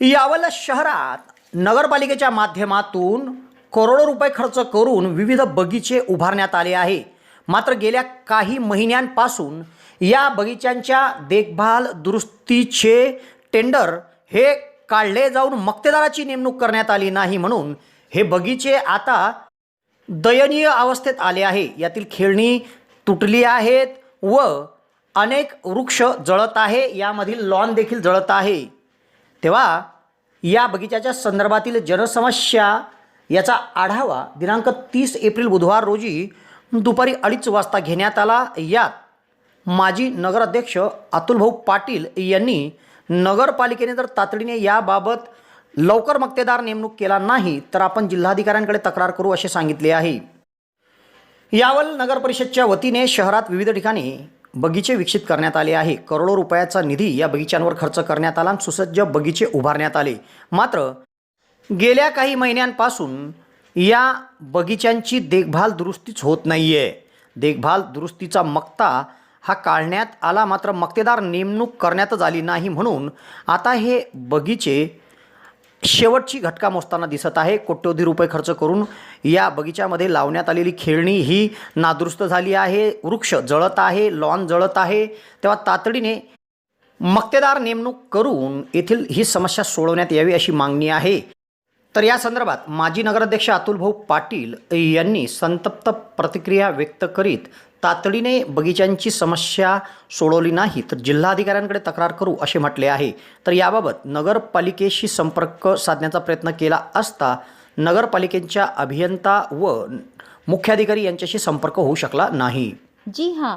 यावल शहरात नगरपालिकेच्या माध्यमातून करोडो रुपये खर्च करून विविध बगीचे उभारण्यात आले आहे. मात्र गेल्या काही महिन्यांपासून या बगीच्यांच्या देखभाल दुरुस्तीचे टेंडर हे काढले जाऊन मक्तेदाराची नेमणूक करण्यात आली नाही म्हणून हे बगीचे आता दयनीय अवस्थेत आले आहे. यातील खेळणी तुटली आहेत व अनेक वृक्ष जळत आहे. यामधील लॉन देखील जळत आहे. तेव्हा या बगीचाच्या संदर्भातील जनसमस्या याचा आढावा दिनांक तीस एप्रिल बुधवार रोजी दुपारी अडीच वाजता घेण्यात आला. यात माजी नगराध्यक्ष अतुलभाऊ पाटील यांनी नगरपालिकेने जर तातडीने याबाबत लवकर मक्तेदार नेमणूक केला नाही तर आपण जिल्हाधिकाऱ्यांकडे तक्रार करू असे सांगितले आहे. यावर नगर परिषदच्या वतीने शहरात विविध ठिकाणी बगीचे विकसित करण्यात आले आहे. करोडो रुपयाचा निधी या बगीच्यांवर खर्च करण्यात आला आणि सुसज्ज बगीचे उभारण्यात आले. मात्र गेल्या काही महिन्यांपासून या बगीच्यांची देखभाल दुरुस्तीच होत नाही आहे देखभाल दुरुस्तीचा मक्ता हा काढण्यात आला मात्र मक्तेदार नेमणूक करण्यातच आली नाही म्हणून आता हे बगीचे शेवटची घटका मोजताना दिसत आहे. कोट्यवधी रुपये खर्च करून या बगीच्यामध्ये लावण्यात आलेली खेळणी ही नादुरुस्त झाली आहे. वृक्ष जळत आहे लॉन जळत आहे. तेव्हा तातडीने मक्तेदार नेमणूक करून येथील ही समस्या सोडवण्यात यावी अशी मागणी आहे. तर या संदर्भात माजी नगराध्यक्ष अतुलभाऊ पाटील यांनी संतप्त प्रतिक्रिया व्यक्त करीत तातडीने बगीचांची समस्या सोडवली नाही तर जिल्हाधिकाऱ्यांकडे तक्रार करू असे म्हटले आहे. तर याबाबत नगरपालिकेशी संपर्क साधण्याचा प्रयत्न केला असता नगरपालिकेच्या अभियंता व मुख्याधिकारी यांच्याशी संपर्क होऊ शकला नाही. जी हां.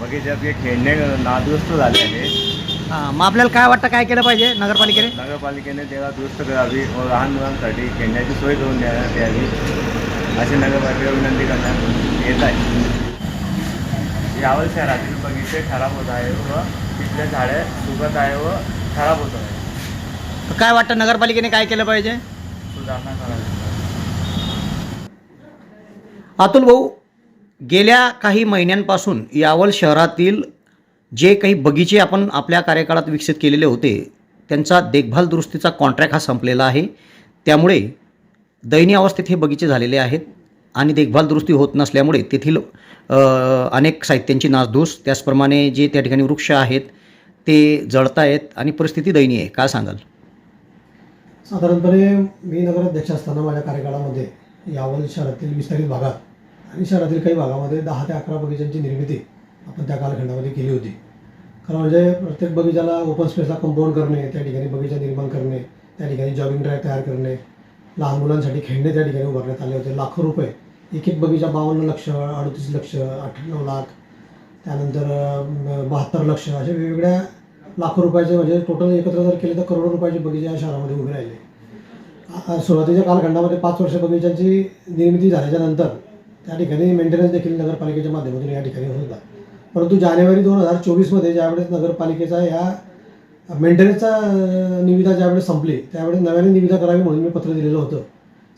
बगीच्यातले खेळणे नादुरुस्त झाले आहे. हां, मग आपल्याला काय वाटतं काय केलं पाहिजे नगरपालिकेने? नगरपालिकेने त्याला दुरुस्त करावी व लहान मुलांसाठी खेळण्याची सोय करून देण्यात यावी अशी नगरपालिकेला विनंती करण्यात येत आहे. यावल शहरातील बगीचे खराब होत आहे व तिथले झाडे सुकत आहे व खराब होत आहे. तर काय वाटतं नगरपालिकेने काय केलं पाहिजे? सुधारणा करावी. अतुल भाऊ गेल्या काही महिन्यांपासून यावल शहरातील जे काही बगीचे आपण आपल्या कार्यकाळात विकसित केलेले होते त्यांचा देखभाल दुरुस्तीचा कॉन्ट्रॅक्ट हा संपलेला आहे. त्यामुळे दयनीय अवस्थेत हे बगीचे झालेले आहेत आणि देखभाल दुरुस्ती होत नसल्यामुळे तेथील अनेक साहित्यांची नासधूस त्याचप्रमाणे जे त्या ठिकाणी वृक्ष आहेत ते जळत आहेत आणि परिस्थिती दयनीय आहे. काय सांगाल? साधारणपणे मी नगराध्यक्ष असताना माझ्या कार्यकाळामध्ये यावल शहरातील विस्तारित भागात आणि शहरातील काही भागामध्ये दहा ते अकरा बगीचांची निर्मिती आपण त्या कालखंडामध्ये केली होती. खरं म्हणजे प्रत्येक बगीचाला ओपन स्पेसला कंपाऊंड करणे त्या ठिकाणी बगीचा निर्माण करणे त्या ठिकाणी जॉगिंग ड्राईव्ह तयार करणे लहान मुलांसाठी खेळणे त्या ठिकाणी उभारण्यात आले होते. लाखो रुपये एक एक बगीचा बावन्न लक्ष अडतीस लक्ष अठ्ठ्याण्णव लाख त्यानंतर बहात्तर लक्ष असे वेगवेगळ्या लाखो रुपयाचे म्हणजे टोटल एकत्र जर केले तर करोडो रुपयाचे बगीचे या शहरामध्ये उभे राहिले. सुरुवातीच्या कालखंडामध्ये पाच वर्ष बगीचांची निर्मिती झाल्याच्यानंतर त्या ठिकाणी मेंटेनन्स देखील नगरपालिकेच्या माध्यमातून या ठिकाणी होत होता. परंतु जानेवारी दोन हजार चोवीसमध्ये ज्यावेळेस नगरपालिकेचा या मेंटेनन्सचा निविदा ज्यावेळेस संपली त्यावेळेस नव्याने निविदा करावी म्हणून मी पत्र दिलेलं होतं.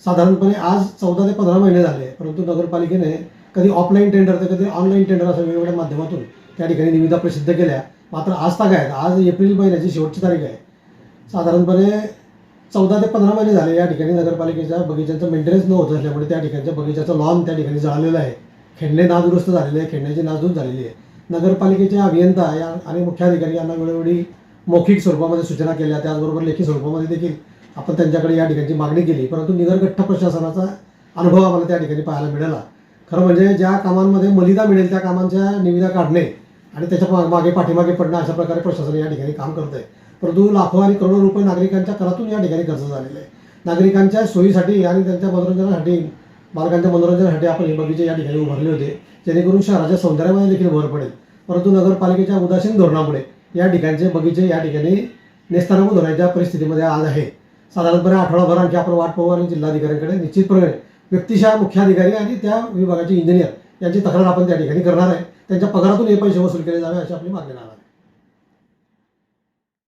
साधारणपणे आज चौदा ते पंधरा महिने झाले परंतु नगरपालिकेने कधी ऑफलाईन टेंडर तर कधी ऑनलाईन टेंडर असं वेगवेगळ्या माध्यमातून त्या ठिकाणी निविदा प्रसिद्ध केल्या. मात्र आज ताग आहेत. आज एप्रिल महिन्याची शेवटची तारीख आहे. साधारणपणे चौदा ते पंधरा महिने झाले या ठिकाणी नगरपालिकेच्या बगीचांचं मेंटेनन्स न होत असल्यामुळे त्या ठिकाणच्या बगीचाचं लॉन त्या ठिकाणी जळालेलं आहे. खेळणे नादुरुस्त झालेले आहे खेळण्याची नासधूस झालेली आहे. नगरपालिकेचे अभियंता या आणि मुख्याधिकारी यांना वेळोवेळी मौखिक स्वरूपामध्ये सूचना केल्या. त्याचबरोबर लेखी स्वरूपामध्ये देखील आपण त्यांच्याकडे या ठिकाणची मागणी केली. परंतु निगरगठ्ठ प्रशासनाचा अनुभव आम्हाला त्या ठिकाणी पाहायला मिळाला. खरं म्हणजे ज्या कामांमध्ये मलिदा मिळेल त्या कामांच्या निविदा काढणे आणि त्याच्यामागे पाठीमागे पडणं अशा प्रकारे प्रशासन या ठिकाणी काम करत आहे परंतु लाखो आणि करोडो रुपये नागरिकांच्या करातून या ठिकाणी खर्च झालेले आहे. नागरिकांच्या सोयीसाठी आणि त्यांच्या मनोरंजनासाठी बालकांच्या मनोरंजनासाठी आपण हे बगीचे या ठिकाणी उभारले होते. जेणेकरून शहराच्या सौंदर्यामध्ये देखील भर पडेल. परंतु नगरपालिकेच्या उदासीन धोरणामुळे या ठिकाणचे बगीचे या ठिकाणी नेस्तानाबूत होण्याच्या परिस्थितीमध्ये आज आहे. साधारणपणे आठवडाभर आणखी आपण वाट पाहू आणि जिल्हाधिकाऱ्यांकडे निश्चितप्रमाणे व्यक्तिशः मुख्याधिकारी आणि त्या विभागाचे इंजिनियर यांची तक्रार आपण त्या ठिकाणी करणार आहे. त्यांच्या पगारातून हे पैसे वसूल केले जावे अशी आपली मागणी राहणार